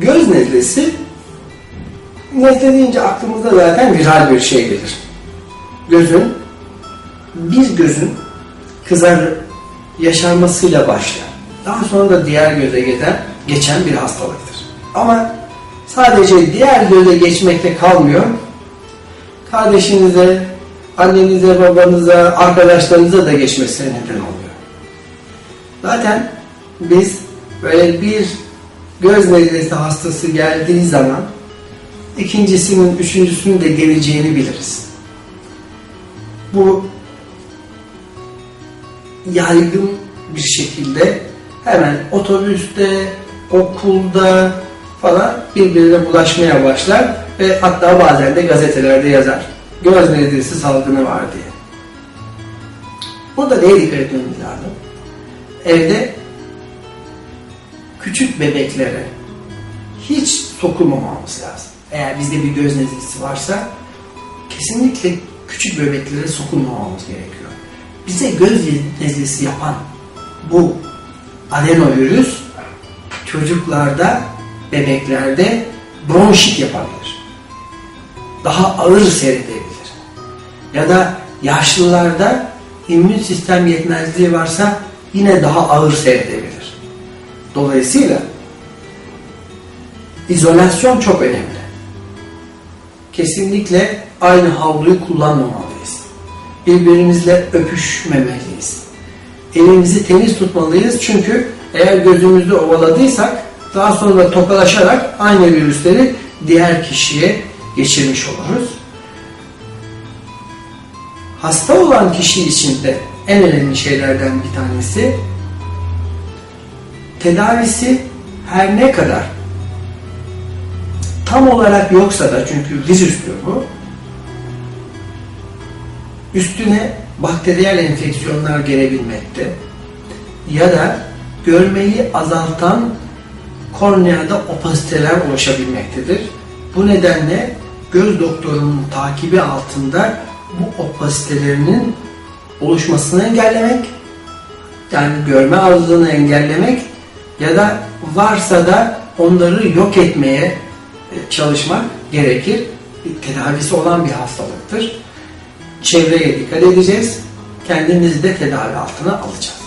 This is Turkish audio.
Göz nezlesi nezle deyince aklımıza zaten viral bir şey gelir. Gözün bir gözün kızar yaşarmasıyla başlar. Daha sonra da diğer göze geçen, geçen bir hastalıktır. Ama sadece diğer göze geçmekle kalmıyor. Kardeşinize, annenize, babanıza, arkadaşlarınıza da geçmesine neden oluyor. Zaten biz böyle bir göz nezlesi hastası geldiği zaman ikincisinin, üçüncüsünün de geleceğini biliriz. Bu yaygın bir şekilde hemen otobüste, okulda falan birbirine bulaşmaya başlar ve hatta bazen de gazetelerde yazar. Göz nezlesi salgını var diye. Burada neye dikkat etmemiz lazım? Evde küçük bebeklere hiç sokulmamamız lazım. Eğer bizde bir göz nezlesi varsa kesinlikle küçük bebeklere sokulmamamız gerekiyor. Bize göz nezlesi yapan bu adenovirüs çocuklarda, bebeklerde bronşit yapabilir. Daha ağır seyredebilir. Ya da yaşlılarda immün sistem yetmezliği varsa yine daha ağır seyredebilir. Dolayısıyla izolasyon çok önemli. Kesinlikle aynı havluyu kullanmamalıyız. Birbirimizle öpüşmemeliyiz. Elimizi temiz tutmalıyız çünkü eğer gözümüzde ovaladıysak daha sonra tokalaşarak aynı virüsleri diğer kişiye geçirmiş oluruz. Hasta olan kişi için de en önemli şeylerden bir tanesi tedavisi her ne kadar tam olarak yoksa da çünkü virüstür bu üstüne bakteriyel enfeksiyonlar gelebilmekte ya da görmeyi azaltan korneada opasiteler oluşabilmektedir. Bu nedenle göz doktorunun takibi altında bu opasitelerinin oluşmasını engellemek, yani görme azlığını engellemek ya da varsa da onları yok etmeye e, çalışmak gerekir. Tedavisi olan bir hastalıktır. Çevreye dikkat edeceğiz. Kendimizi de tedavi altına alacağız.